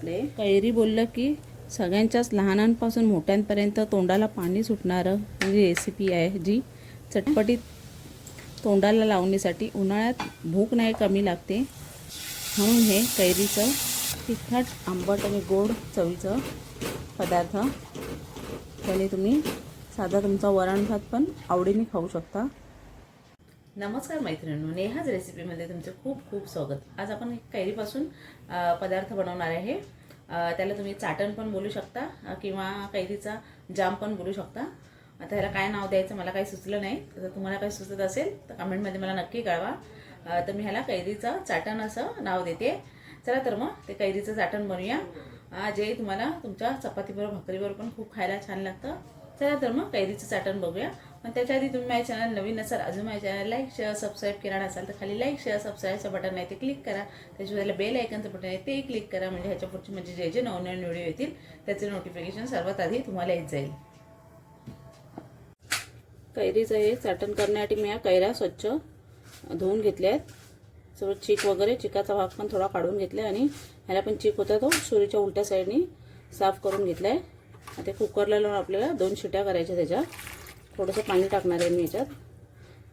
आपले. कैरी बोललं की सगळ्यांच्याच लहानांपासून मोठ्यांपर्यंत तोंडाला पाणी सुटणारं म्हणजे रेसिपी आहे जी. चटपटीत तोंडाला लावण्यासाठी उन्हाळ्यात भूक नाही कमी लागते. म्हणून हे कैरीचं तिखट आंबट आणि गोड चवीचं पदार्थ. त्याने तुम्ही साधा तुमचा वरण भात पण आवडीने खाऊ शकता. नमस्कार मैत्रिणींनो नेहाच रेसिपीमध्ये तुमचं खूप खूप स्वागत. आज आपण एक कैरीपासून पदार्थ बनवणार आहे. त्याला तुम्ही चाटण पण बोलू शकता किंवा कैरीचा जाम पण बोलू शकता. आता ह्याला काय नाव द्यायचं मला काही सुचलं नाही. तर तुम्हाला काही सुचत असेल तर कमेंटमध्ये मला नक्की कळवा. तर मी ह्याला कैरीचं चाटण असं नाव देते. चला तर मग ते कैरीचं चाटण बनवूया. जे तुम्हाला तुमच्या चपातीबरोबर भाकरीबरोबर पण खूप खायला छान लागतं. चला तर मग कैरीचं चाटण बघूया. पण त्याच्या आधी तुम्ही माझ्या चॅनल नवीन असाल अजून माझ्या चॅनल लाईक शेअर सबस्क्राईब केला नसाल तर खाली लाईक शेअर सबस्क्राईबचं बटन आहे ते क्लिक करा. त्याच्यावर बेल आयकनचं बटन आहे ते क्लिक करा. म्हणजे ह्याच्या पुढचे म्हणजे जे जे नवनवीन व्हिडिओ येतील त्याचे नोटिफिकेशन सर्वात आधी तुम्हाला येत जाईल. कैरीचं हे चाटण करण्यासाठी मी या कैऱ्या स्वच्छ धुवून घेतल्या आहेत सर्व चीक वगैरे चिकाचा भाग पण थोडा काढून घेतला आणि ह्याला पण चीक होता तो सुरीच्या उलट्या साईडनी साफ करून घेतला आहे आता कुकरला लावून आपल्याला दोन शिट्या करायच्या त्याच्या. थोडंसं पाणी टाकणार आहे मी याच्यात.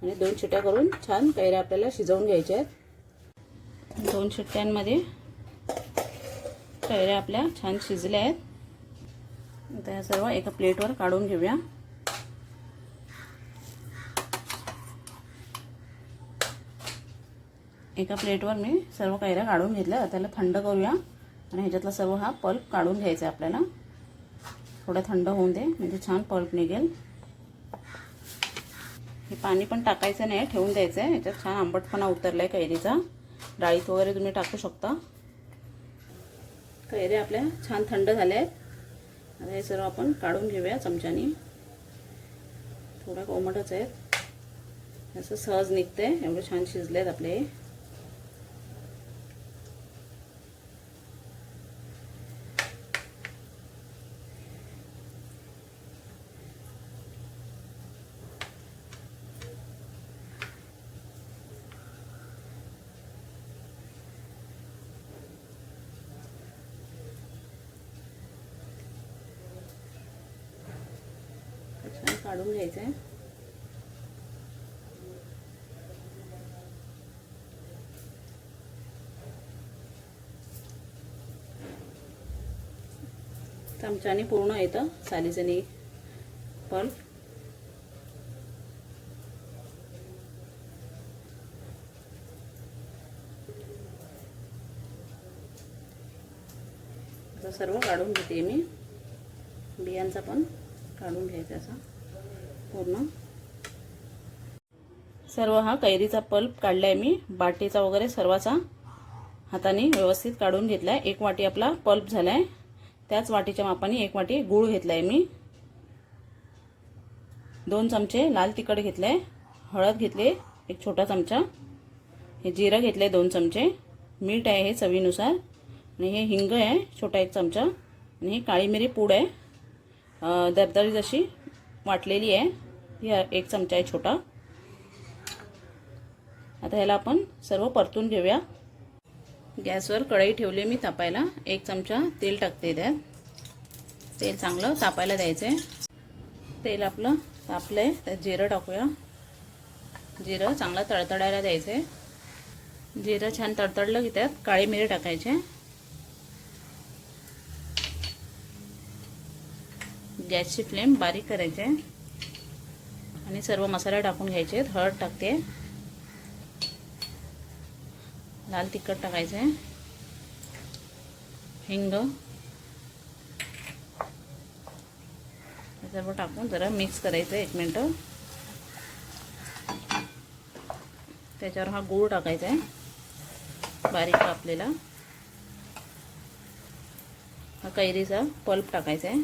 आणि दोन शिट्या करून छान कैऱ्या आपल्याला शिजवून घ्यायच्या आहेत. दोन शिट्ट्यांमध्ये कैऱ्या आपल्या छान शिजल्या आहेत. आता ह्या सर्व एका प्लेटवर काढून घेऊया. एका प्लेटवर मी सर्व कैऱ्या काढून घेतल्या. त्याला थंड करूया. आणि ह्याच्यातला सर्व हा पल्प काढून घ्यायचा आहे आपल्याला. थोडं थंड होऊन दे म्हणजे छान पल्प निघेल. हे पाणी पण टाकायचं नाही ठेवून द्यायचं आहे याच्यात छान आंबटपणा उतरला आहे कैरीचा. डाळीत वगैरे तुम्ही टाकू शकता. कैऱ्या आपल्या छान थंड झाल्या आहेत आता हे सर्व आपण काढून घेऊया चमच्यानी. थोड्या कोमटच आहेत. असं सहज निघते एवढं छान शिजले आहेत आपले छान काढून घ्यायचं आहे चमच्याने पूर्ण येतं सालीचणी पण सर्व काढून घेते मी. बियांचा पण काढून घ्यायचा असा. पूर्ण सर्व हा कैरीचा पल्प काढलाय मी. बाटीचा वगैरे सर्वाचा हाताने व्यवस्थित काढून घेतलाय. एक वाटी आपला पल्प झालाय. त्याच वाटीच्या मापाने एक वाटी गूळ घेतलाय मी. दोन चमचे लाल तिखट घेतलंय. हळद घेतले एक छोटा चमचा. हे जिरं घेतलंय दोन चमचे. मीठ आहे हे चवीनुसार. आणि हे हिंग आहे छोटा एक चमचा. आणि ही काळी मिरी पूड आहे. अ, दरदरी जशी वाटलेली आहे. ही एक चमचा आहे छोटा. आता ह्याला आपण सर्व परतून घेऊया. गॅसवर कढई ठेवली मी तापायला. एक चमचा तेल टाकते त्यात तेल चांगलं तापायला द्यायचं आहे तेल आपलं तापलं आहे त्यात जिरं टाकूया. जिरं चांगलं तडतडायला द्यायचं आहे जिरं छान तडतडलं की त्यात काळी मिरी टाकायचे गॅसची फ्लेम बारीक करायची आहे. आणि सर्व मसाले टाकून घ्यायचे हळद टाकते. लाल तिखट टाकायचं आहे. हिंग. सर्व टाकून जरा मिक्स करायचं आहे एक मिनटं. त्याच्यावर हा गूळ टाकायचा आहे. बारीक कापलेला. हा कैरीचा पल्प टाकायचा आहे.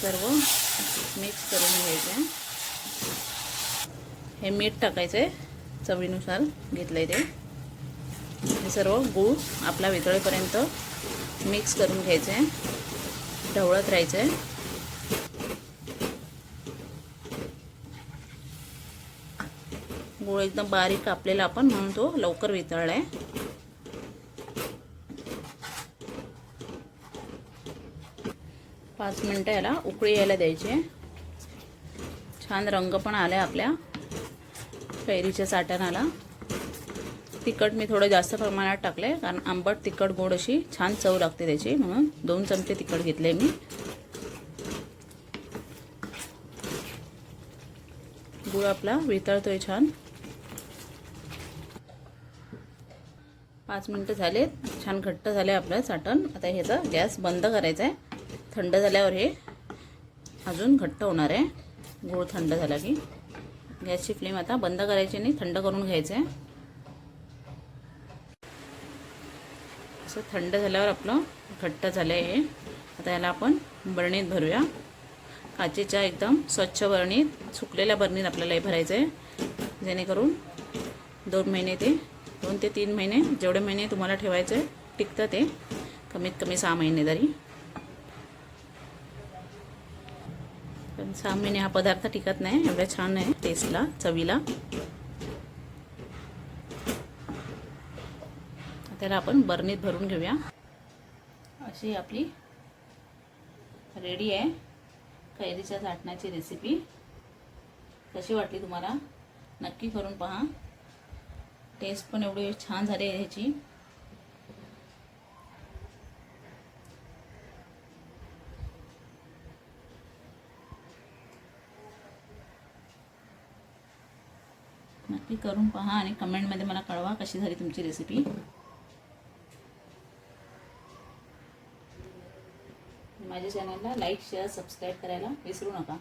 सर्व मिक्स करून घ्यायचं. हे मीठ टाकायचं आहे चवीनुसार घेतलं आहे ते. हे सर्व गूळ आपला वितळेपर्यंत मिक्स करून घ्यायचं. आहे ढवळत राहायचं आहे गूळ एकदम बारीक कापलेला आपण म्हणून तो लवकर वितळला आहे पाच मिनटं याला उकळी यायला द्यायची. छान रंग पण आला आहे आपल्या. कैरीच्या साठणाला. तिखट मी थोडं जास्त प्रमाणात टाकले कारण आंबट तिखट गोड अशी छान चव लागते त्याची म्हणून दोन चमचे तिखट घेतले मी. गूळ आपला वितळतोय छान. पाच मिनटं झालेत छान घट्ट झाले आपलं साठण. आता ह्याचा गॅस बंद करायचा आहे थंड झाल्यावर हे अजून घट्ट होणार आहे. गूळ थंड झाला की. गॅसची फ्लेम आता बंद करायची नाही थंड करून घ्यायचं आहे. असं थंड झाल्यावर आपलं घट्ट झालं आहे हे. आता याला आपण बरणीत भरूया. काचेच्या एकदम स्वच्छ बरणीत सुकलेल्या बरणीत आपल्याला हे भरायचं आहे. जेणेकरून दोन महिने ते दोन ते तीन महिने जेवढे महिने तुम्हाला ठेवायचं आहे टिकतं ते कमीत कमी सहा महिने तरी. पण सहा महिने हा पदार्थ टिकत नाही. एवढा छान आहे टेस्टला चवीला. त्याला आपण बरणीत भरून घेऊया. अशी आपली रेडी आहे. कैरीच्या झाटण्याची रेसिपी कशी वाटली तुम्हाला? नक्की करून पहा. टेस्ट पण एवढी छान झाली आहे ह्याची. नक्की करून पहा आणि कमेंटमध्ये मला कळवा कशी झाली तुमची रेसिपी माझ्या चॅनलला लाईक शेअर सबस्क्राईब करायला विसरू नका.